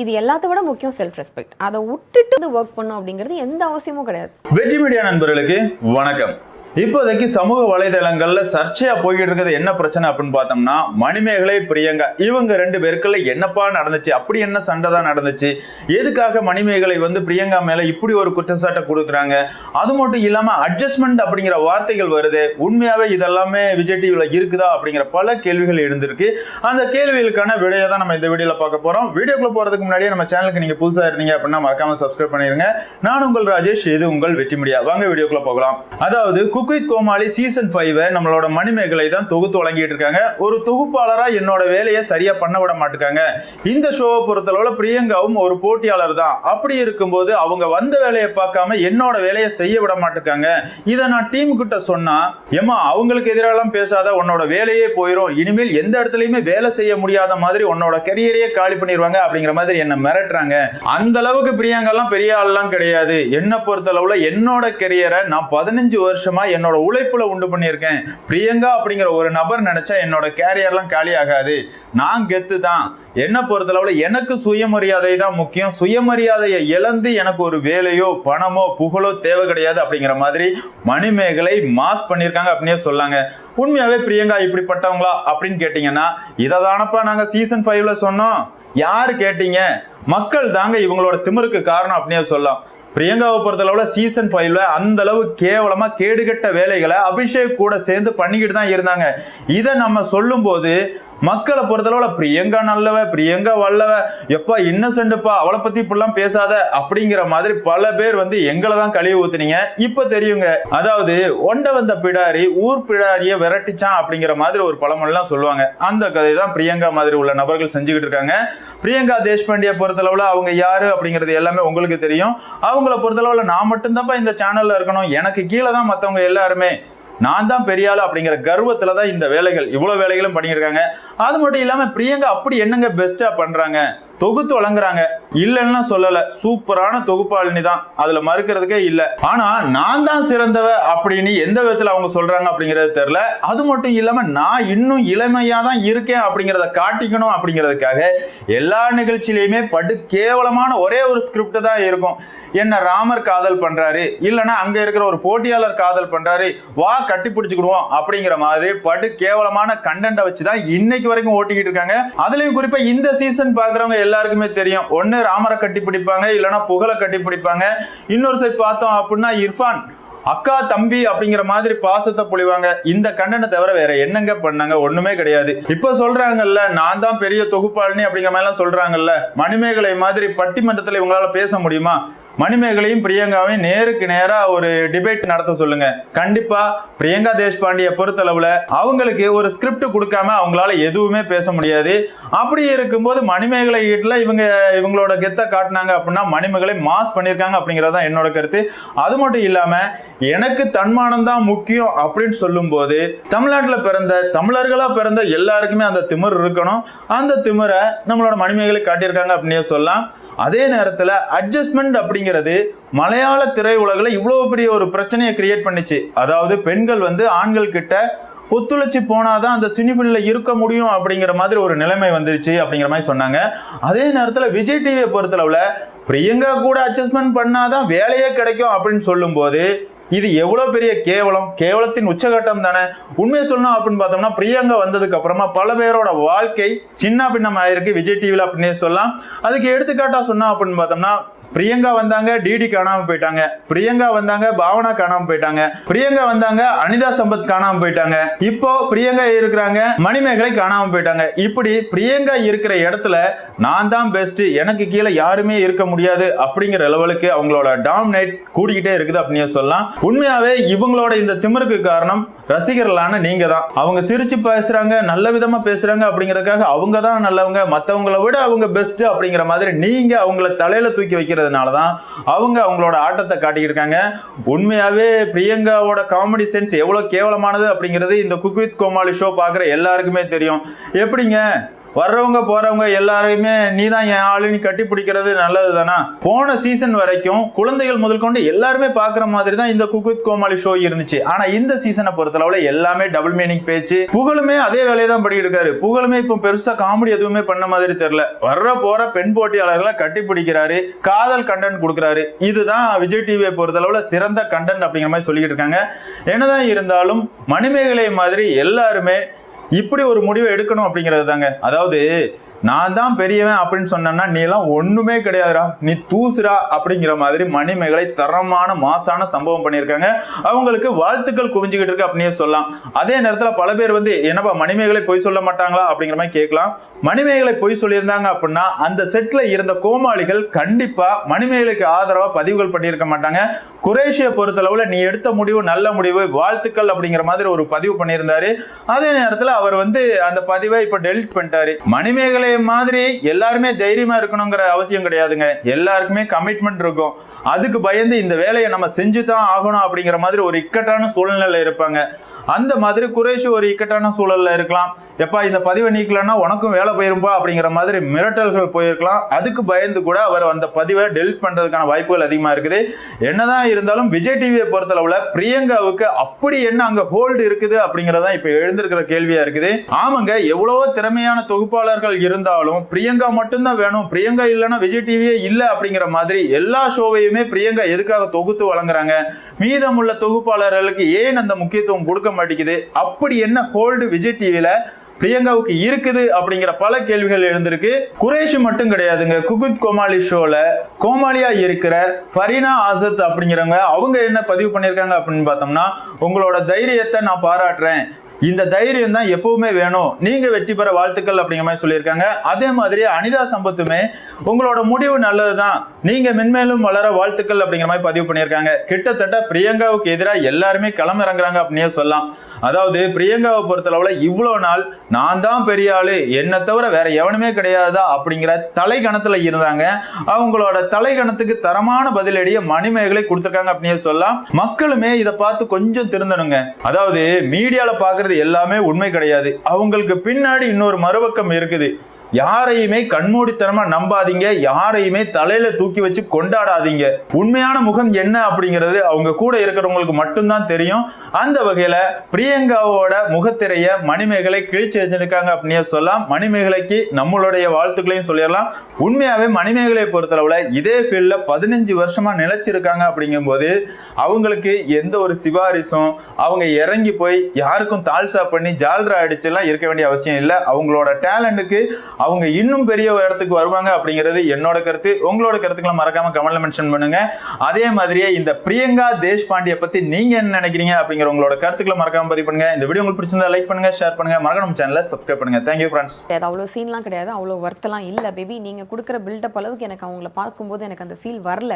இது எல்லாத்த விட முக்கியம் செல்ஃப் ரெஸ்பெக்ட் அதை விட்டுட்டு ஒர்க் பண்ணும் அப்படிங்கிறது எந்த அவசியமும் கிடையாது. வெற்றி மீடியா நண்பர்களுக்கு வணக்கம். இப்போதைக்கு சமூக வலைதளங்கள்ல சர்ச்சையா போய்கிட்டு இருக்கிறது என்ன பிரச்சனை அப்படின்னு பார்த்தோம்னா மணிமேகலை பிரியங்கா இவங்க ரெண்டு பேருக்குள்ள என்னப்பா நடந்துச்சு? அப்படி என்ன சண்டை தான் நடந்துச்சு? எதுக்காக மணிமேகலை வந்து பிரியங்கா மேல இப்படி ஒரு குற்றச்சாட்டை கொடுக்குறாங்க? அது மட்டும் இல்லாம அட்ஜஸ்ட்மெண்ட் அப்படிங்கிற வார்த்தைகள் வருது. உண்மையாவே இதெல்லாமே விஜய் டிவியில் இருக்குதா அப்படிங்கிற பல கேள்விகள் எழுந்திருக்கு. அந்த கேள்விகளுக்கான விடையை தான் நம்ம இந்த வீடியோல பார்க்க போறோம். வீடியோக்குள்ள போறதுக்கு முன்னாடியே நம்ம சேனலுக்கு நீங்க புதுசா இருந்தீங்க அப்படின்னா மறக்காம சப்ஸ்கிரைப் பண்ணிருங்க. நான் உங்கள் ராஜேஷ் இது உங்கள் வெற்றி மீடியா வாங்க வீடியோக்குள்ள போகலாம். அதாவது cook cook with Comali season five நம்மளோட மணிமேகலை தான் தொகுத்து வழங்கிட்டு இருக்காங்க ஒரு தொகுப்பாளராக என்னோட வேலையை சரியாக பண்ண விட மாட்டுக்காங்க. இந்த ஷோவை பொறுத்தளவில் பிரியங்காவும் ஒரு போட்டியாளர் தான். அப்படி இருக்கும்போது அவங்க வந்த வேலையை பார்க்காம என்னோட வேலையை செய்ய விட மாட்டுக்காங்க. இதை நான் டீம் கிட்ட சொன்னா ஏமா அவங்களுக்கு எதிராலாம் பேசாத உன்னோட வேலையே போயிடும் இனிமேல் எந்த இடத்துலையுமே வேலை செய்ய முடியாத மாதிரி உன்னோட கெரியரையே காலி பண்ணிடுவாங்க அப்படிங்கிற மாதிரி என்ன மிரட்டுறாங்க. அந்த அளவுக்கு பிரியங்காலாம் பெரிய ஆள்லாம் கிடையாது. என்னை பொறுத்தளவுல என்னோட கெரியரை நான் பதினஞ்சு வருஷமா என்னோட உழைப்புல உண்டு பண்ணியிருக்கேன். பிரியங்கா அப்படிங்கிற ஒரு நபர் நினைச்சா என்னோட கேரியர்லாம் காலி ஆகாது. நான் கெத்து தான். என்னை பொறுத்தளவில் எனக்கு சுயமரியாதை தான் முக்கியம். சுயமரியாதையை இழந்து எனக்கு ஒரு வேலையோ பணமோ புகழோ தேவை கிடையாது அப்படிங்கிற மாதிரி மணிமேகலை மாஸ் பண்ணியிருக்காங்க அப்படின்னே சொல்லாங்க. உண்மையாகவே பிரியங்கா இப்படிப்பட்டவங்களா அப்படின்னு கேட்டிங்கன்னா இதை தானப்பா நாங்கள் சீசன் ஃபைவ்ல சொன்னோம். யார் கேட்டீங்க? மக்கள் தாங்க இவங்களோட திமிருக்கு காரணம் அப்படின்னே சொல்லலாம். பிரியங்காவை பொறுத்தளவில் சீசன் ஃபைவ்ல அந்த அளவு கேவலமாக கேடுகட்ட வேலைகளை அபிஷேக் கூட சேர்ந்து பண்ணிக்கிட்டு தான் இருந்தாங்க. இதை நம்ம சொல்லும்போது மக்களை பொறுத்தளவுல பிரியங்கா நல்லவ பிரியங்கா வல்லவ எப்பா இன்னசென்ட்ப்பா அவளை பத்தி இப்படிலாம் பேசாத அப்படிங்கிற மாதிரி பல பேர் வந்து எங்களை தான் கழுவி ஊத்துனீங்க. இப்ப தெரியுங்க அதாவது ஒண்ட வந்த பிடாரி ஊர் பிடாரிய விரட்டிச்சான் அப்படிங்கிற மாதிரி ஒரு பழமொழிலாம் சொல்லுவாங்க. அந்த கதை தான் பிரியங்கா மாதிரி உள்ள நபர்கள் செஞ்சுக்கிட்டு இருக்காங்க. பிரியங்கா தேஷ்பாண்டியை பொறுத்தளவுல அவங்க யாரு அப்படிங்கிறது எல்லாமே உங்களுக்கு தெரியும். அவங்கள பொறுத்தளவுல நான் மட்டும்தான்ப்பா இந்த சேனல்ல இருக்கணும். எனக்கு கீழே தான் மற்றவங்க எல்லாருமே. நான் தான் பெரியாள் அப்படிங்கிற கர்வத்தில் தான் இந்த வேலைகள் இவ்வளோ வேலைகளும் பண்ணியிருக்காங்க. அது மட்டும் இல்லாமல் பிரியங்கா அப்படி என்னங்க பெஸ்ட்டாக பண்ணுறாங்க தொகுத்து வழங்குறாங்க. இல்லைன்னா சொல்லல. சூப்பரான தொகுப்பாளினி தான். அதுல மறுக்கிறதுக்கே இல்ல. ஆனா நான் தான் சிறந்தவ அப்படின்னு எந்த விதத்துல அவங்க சொல்றாங்க அப்படிங்கிறது தெரியல. அது மட்டும் இல்லாம நான் இன்னும் இளமையா தான் இருக்கேன் அப்படிங்கிறத காட்டிக்கணும் அப்படிங்கிறதுக்காக எல்லா நிகழ்ச்சியிலையுமே படு கேவலமான ஒரே ஒரு ஸ்கிரிப்ட் தான் இருக்கும். என்ன ராமர் காதல் பண்றாரு. இல்லைன்னா அங்க இருக்கிற ஒரு போட்டியாளர் காதல் பண்றாரு. வா கட்டி பிடிச்சுக்கிடுவோம் அப்படிங்கிற மாதிரி படு கேவலமான கண்டென்ட்டை வச்சு தான் இன்னைக்கு வரைக்கும் ஓட்டிக்கிட்டு இருக்காங்க. அதுலயும் குறிப்பா இந்த சீசன் பாக்குறவங்க எல்லாருக்குமே தெரியும். ஒன்னு ராமரை கட்டி பிடிப்பாங்க இல்லைன்னா புகழை கட்டி பிடிப்பாங்க. இன்னொரு சைட் பார்த்தோம் அப்படின்னா இர்ஃபான். அக்கா தம்பி அப்படிங்கிற மாதிரி பாசத்தை பொழிவாங்க. இந்த கண்டனை தவிர வேற என்னங்க பண்ணாங்க? ஒண்ணுமே கிடையாது. இப்ப சொல்றாங்கல்ல நான் தான் பெரிய தொகுப்பாளினி அப்படிங்கிற மாதிரி எல்லாம் சொல்றாங்கல்ல. மணிமேகலை மாதிரி பட்டிமன்றத்துல இவங்களால பேச முடியுமா? மணிமேகலையும் பிரியங்காவையும் நேருக்கு நேரா ஒரு டிபேட் நடத்த சொல்லுங்க. கண்டிப்பா பிரியங்கா தேஷ்பாண்டியை பொறுத்தளவுல அவங்களுக்கு ஒரு ஸ்கிரிப்ட் கொடுக்காம அவங்களால எதுவுமே பேச முடியாது. அப்படி இருக்கும்போது மணிமேகலை வீட்டில் இவங்க இவங்களோட கெத்தை காட்டினாங்க அப்படின்னா மணிமேகலை மாஸ் பண்ணியிருக்காங்க அப்படிங்கிறது தான் என்னோட கருத்து. அது மட்டும் இல்லாம எனக்கு தன்மானம் தான் முக்கியம் அப்படின்னு சொல்லும்போது தமிழ்நாட்டில் பிறந்த தமிழர்களா பிறந்த எல்லாருக்குமே அந்த திமிர் இருக்கணும். அந்த திமிரை நம்மளோட மணிமேகலை காட்டியிருக்காங்க அப்படின்னே சொல்லலாம். அதே நேரத்தில் அட்ஜஸ்ட்மெண்ட் அப்படிங்கிறது மலையாள திரையுலகில் இவ்வளோ பெரிய ஒரு பிரச்சனையை கிரியேட் பண்ணிச்சு. அதாவது பெண்கள் வந்து ஆண்கள் கிட்ட ஒத்துழைச்சி போனால் தான் அந்த சினிஃபில்ல இருக்க முடியும் அப்படிங்கிற மாதிரி ஒரு நிலைமை வந்துருச்சு அப்படிங்கிற மாதிரி சொன்னாங்க. அதே நேரத்தில் விஜய் டிவியை பொறுத்தளவுல பிரியங்கா கூட அட்ஜஸ்ட்மெண்ட் பண்ணாதான் வேலையே கிடைக்கும் அப்படின்னு சொல்லும்போது இது எவ்வளோ பெரிய கேவலம்? கேவலத்தின் உச்சகட்டம் தானே? உண்மையை சொல்லணும் அப்படின்னு பார்த்தோம்னா பிரியங்கா வந்ததுக்கு அப்புறமா பல பேரோட வாழ்க்கை சின்ன பின்னம் ஆயிருக்கு விஜய் டிவியில் அப்படின்னே சொல்லலாம். அதுக்கு எடுத்துக்காட்டாக சொன்னோம் அப்படின்னு பார்த்தோம்னா பிரியங்கா வந்தாங்க டிடி காணாம போயிட்டாங்க. பிரியங்கா வந்தாங்க பாவனா காணாம போயிட்டாங்க. பிரியங்கா வந்தாங்க அனிதா சம்பத் காணாம போயிட்டாங்க. இப்போ பிரியங்கா இருக்கிறாங்க மணிமேகலை காணாம போயிட்டாங்க. இப்படி பிரியங்கா இருக்கிற இடத்துல நான் தான் பெஸ்ட் எனக்கு கீழே யாருமே இருக்க முடியாது அப்படிங்கிற லெவலுக்கு அவங்களோட டாமினேட் கூடிக்கிட்டே இருக்குது அப்படின்னு சொல்லலாம். உண்மையாவே இவங்களோட இந்த திமிருக்கு காரணம் ரசிகர்களான நீங்க தான். அவங்க சிரிச்சு பேசுறாங்க நல்ல விதமா பேசுறாங்க அப்படிங்கறதுக்காக அவங்க தான் நல்லவங்க. மத்தவங்கள விட அவங்க பெஸ்ட் அப்படிங்கிற மாதிரி நீங்க அவங்கள தலையில தூக்கி வைக்கிறதுனால தான் அவங்க அவங்களோட ஆட்டத்தை காட்டிக்கிட்டு இருக்காங்க. பிரியங்காவோட காமெடி சென்ஸ் எவ்வளோ கேவலமானது அப்படிங்கிறது இந்த குக் வித் கோமாளி ஷோ பார்க்குற எல்லாருக்குமே தெரியும். எப்படிங்க? வர்றவங்க போறவங்க எல்லாரையுமே நீ தான் என் ஆளுன்னு கட்டி பிடிக்கிறது நல்லது தானா போன சீசன் வரைக்கும் குழந்தைகள் முதல் கொண்டு எல்லாருமே பார்க்குற மாதிரி தான் இந்த குக்வித் கோமாளி ஷோ இருந்துச்சு. ஆனா இந்த சீசனை பொறுத்தளவுல எல்லாமே டபுள் மீனிங் பேச்சு. புகழுமே அதே வேலையை தான் பண்ணிட்டு இருக்காரு புகழுமே இப்போ பெருசா காமெடி எதுவுமே பண்ண மாதிரி தெரியல. வர்ற போற பெண் போட்டியாளர்களை கட்டி பிடிக்கிறாரு காதல் கண்டென்ட் கொடுக்குறாரு. இதுதான் விஜய் டிவியை பொறுத்தளவுல சிறந்த கண்டென்ட் அப்படிங்கிற மாதிரி சொல்லிக்கிட்டு இருக்காங்க. என்னதான் இருந்தாலும் மணிமேகலை மாதிரி எல்லாருமே இப்படி ஒரு முடிவை எடுக்கணும் அப்படிங்கிறது தாங்க அதாவது நான் தான் பெரியவன் அப்படின்னு சொன்னேன்னா நீ எல்லாம் ஒண்ணுமே கிடையாதுடா. நீ தூசுடா அப்படிங்கிற மாதிரி மணிமேகலை தரமான மாசான சம்பவம் பண்ணியிருக்காங்க. அவங்களுக்கு வாழ்த்துக்கள் குவிஞ்சுக்கிட்டு இருக்கு அப்படின்னே சொல்லலாம். அதே நேரத்துல பல பேர் வந்து என்னப்பா மணிமேகலை பொய் சொல்ல மாட்டாங்களா? அப்படிங்கிற மாதிரி கேட்கலாம். மணிமேகலை பொய் சொல்லியிருந்தாங்க அப்படின்னா அந்த செட்டில் இருந்த கோமாளிகள் கண்டிப்பாக மணிமேகலைக்கு ஆதரவாக பதிவுகள் பண்ணியிருக்க மாட்டாங்க. குரேஷியை பொறுத்தளவில் நீ எடுத்த முடிவு நல்ல முடிவு வாழ்த்துக்கள் அப்படிங்கிற மாதிரி ஒரு பதிவு பண்ணியிருந்தாரு. அதே நேரத்தில் அவர் வந்து அந்த பதிவை இப்போ டெலிட் பண்ணிட்டாரு. மணிமேகலை மாதிரி எல்லாருமே தைரியமாக இருக்கணுங்கிற அவசியம் கிடையாதுங்க. எல்லாருக்குமே கமிட்மெண்ட் இருக்கும். அதுக்கு பயந்து இந்த வேலையை நம்ம செஞ்சு தான் ஆகணும் அப்படிங்கிற மாதிரி ஒரு இக்கட்டான சூழ்நிலையில் இருப்பாங்க. அந்த மாதிரி குறைஷி ஒரு இக்கட்டான சூழலில் இருக்கலாம். எப்பா இந்த பதிவை நீக்கலன்னா உனக்கும் வேலை போயிருப்பா அப்படிங்கிற மாதிரி மிரட்டல்கள் போயிருக்கலாம். அதுக்கு பயந்து கூட அவர் அந்த பதிவை டெலிட் பண்ணுறதுக்கான வாய்ப்புகள் அதிகமாக இருக்குது. என்னதான் இருந்தாலும் விஜய் டிவியை பொறுத்தளவில் பிரியங்காவுக்கு அப்படி என்ன அங்கே ஹோல்டு இருக்குது அப்படிங்கிறதா இப்போ எழுந்திருக்கிற கேள்வியாக இருக்குது. ஆமாங்க எவ்வளவோ திறமையான தொகுப்பாளர்கள் இருந்தாலும் பிரியங்கா மட்டும்தான் வேணும். பிரியங்கா இல்லைன்னா விஜய் டிவியே இல்லை அப்படிங்கிற மாதிரி எல்லா ஷோவையுமே பிரியங்கா எதுக்காக தொகுத்து வழங்குறாங்க? மீதமுள்ள தொகுப்பாளர்களுக்கு ஏன் அந்த முக்கியத்துவம் கொடுக்க மாட்டேங்குது? அப்படி என்ன ஹோல்டு விஜய் டிவியில் பிரியங்காவுக்கு இருக்குது அப்படிங்கிற பல கேள்விகள் எழுந்திருக்கு. குரேஷ் மட்டும் கிடையாதுங்க. குகுத் கோமாளி ஷோல கோமாளியா இருக்கிற ஃபரீனா ஆசத் அப்படிங்கிறவங்க அவங்க என்ன பதிவு பண்ணியிருக்காங்க அப்படின்னு பார்த்தோம்னா உங்களோட தைரியத்தை நான் பாராட்டுறேன். இந்த தைரியம் தான் எப்பவுமே வேணும். நீங்க வெற்றி பெற வாழ்த்துக்கள் அப்படிங்கிற மாதிரி சொல்லியிருக்காங்க. அதே மாதிரி அனிதா சம்பத்துமே உங்களோட முடிவு நல்லதுதான். நீங்க மென்மேலும் வளர வாழ்த்துக்கள் அப்படிங்கிற மாதிரி பதிவு பண்ணியிருக்காங்க. கிட்டத்தட்ட பிரியங்காவுக்கு எதிராக எல்லாருமே களமிறங்குறாங்க அப்படின்னே சொல்லலாம். அதாவது பிரியங்காவை பொறுத்தளவில் இவ்வளோ நாள் நான் தான் பெரிய ஆளு என்னை தவிர வேற எவனுமே கிடையாதா அப்படிங்கிற தலைகணத்துல இருந்தாங்க. அவங்களோட தலைகணத்துக்கு தரமான பதிலடியை மணிமேகலை கொடுத்துருக்காங்க அப்படின்னே சொல்லலாம். மக்களுமே இதை பார்த்து கொஞ்சம் திருந்தணுங்க. அதாவது மீடியாவில் பார்க்குறது எல்லாமே உண்மை கிடையாது. அவங்களுக்கு பின்னாடி இன்னொரு மறுபக்கம் இருக்குது. யாரையுமே கண்மூடித்தனமா நம்பாதீங்க யாரையுமே தலையில தூக்கி வச்சு கொண்டாடாதீங்க. உண்மையான முகம் என்ன அப்படிங்கிறது அவங்க கூட இருக்கிறவங்களுக்கு மட்டும்தான் தெரியும். அந்த வகையில பிரியங்காவோட முகத்திரைய மணிமேகலை கிழிச்சு வச்சிருக்காங்க அப்படின்னே சொல்லலாம். மணிமேகலைக்கு நம்மளுடைய வாழ்த்துக்களையும் சொல்லிடலாம். உண்மையாவே மணிமேகலையை பொறுத்தளவுல இதே ஃபீல்ட்ல பதினஞ்சு வருஷமா நிலைச்சிருக்காங்க அப்படிங்கும்போது அவங்களுக்கு எந்த ஒரு சிபாரிசும் அவங்க இறங்கி போய் யாருக்கும் தால்சா பண்ணி ஜால்ரா அடிச்செல்லாம் இருக்க வேண்டிய அவசியம் இல்லை. அவங்களோட டேலண்ட்டுக்கு அவங்க இன்னும் பெரிய ஒரு இடத்துக்கு வருவாங்க அப்படிங்கிறது என்னோட கருத்து. உங்களோட கருத்துக்களை மறக்காம கமெண்ட்ல மென்ஷன் பண்ணுங்க. அதே மாதிரியே இந்த பிரியங்கா தேஷ்பாண்டியை பத்தி நீங்க என்ன நினைக்கிறீங்க அப்படிங்கிற உங்களோட கருத்துக்களை மறக்காம பதிவு பண்ணுங்க. இந்த வீடியோ உங்களுக்கு பிடிச்சிருந்தா லைக் பண்ணுங்க ஷேர் பண்ணுங்க. மறக்காம நம்ம சேனலை சப்ஸ்கிரைப் பண்ணுங்க. தேங்க்யூ ஃப்ரெண்ட்ஸ் அது அவ்வளோ சீன்லாம் கிடையாது. அவ்வளோ ஒர்த்தெல்லாம் இல்லை பேபி நீங்கள் கொடுக்குற பில்டப் அளவுக்கு எனக்கு அவங்கள பார்க்கும்போது எனக்கு அந்த ஃபீல் வரல.